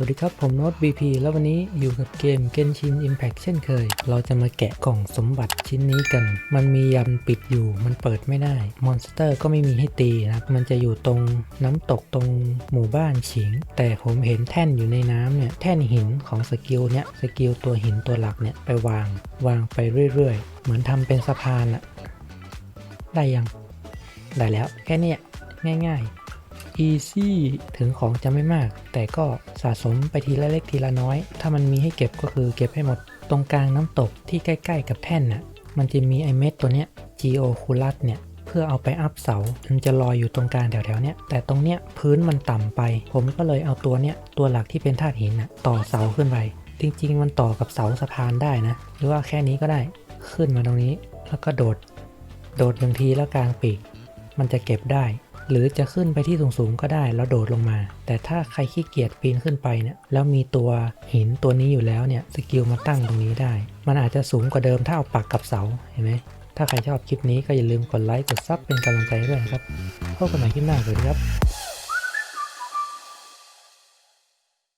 สวัสดีครับ ผมโน้ต BP แล้ววันนี้อยู่กับเกม Genshin Impact เช่นเคย เราจะมาแกะกล่องสมบัติชิ้นนี้กัน มันมียันปิดอยู่ มันเปิดไม่ได้ มอนสเตอร์ก็ไม่มีให้ตีนะครับ มันจะอยู่ตรงน้ำตกตรงหมู่บ้านฉิง แต่ผมเห็นแท่นอยู่ในน้ำเนี่ย แท่นหินของสกิลเนี่ย สกิลตัวหินตัวหลักเนี่ยไปวาง วางไปเรื่อยๆ เหมือนทำเป็นสะพานอะได้ยัง ได้แล้ว แค่นี้ง่าย ๆ easy ถึงของจะไม่มาก แต่ก็สะสมไปทีละเล็กทีละน้อย ถ้ามันมีให้เก็บก็คือเก็บให้หมด ตรงกลางน้ำตกที่ใกล้ ๆ กับแท่นน่ะ มันจะมีไอเม็ดตัวเนี้ย geoculus เนี่ยเพื่อเอาไปอัพเสา มันจะลอยอยู่ตรงกลางแถวๆเนี้ย แต่ตรงเนี้ยพื้นมันต่ำไป ผมก็เลยเอาตัวเนี้ยตัวหลักที่เป็นธาตุหินน่ะต่อเสาขึ้นไป จริงๆ มันต่อกับเสาสะพานได้นะ หรือว่าแค่นี้ก็ได้ ขึ้นมาตรงนี้ แล้วก็โดด โดดหนึ่งทีแล้วกลางปีก มันจะเก็บได้ หรือจะขึ้นไปที่สูงๆก็ได้แล้วโดดลงมา แต่ถ้าใครขี้เกียจปีนขึ้นไปเนี่ยแล้วมีตัวหินตัวนี้อยู่แล้วเนี่ยสกิลมาตั้งตรงนี้ได้ มันอาจจะสูงกว่าเดิมถ้าเอาปักกับเสาเห็นไหมถ้าใครชอบคลิปนี้ก็อย่าลืมกดไลค์กดซับเป็นกำลังใจด้วยครับพบกันใหม่คลิปหน้าสวัสดีครับ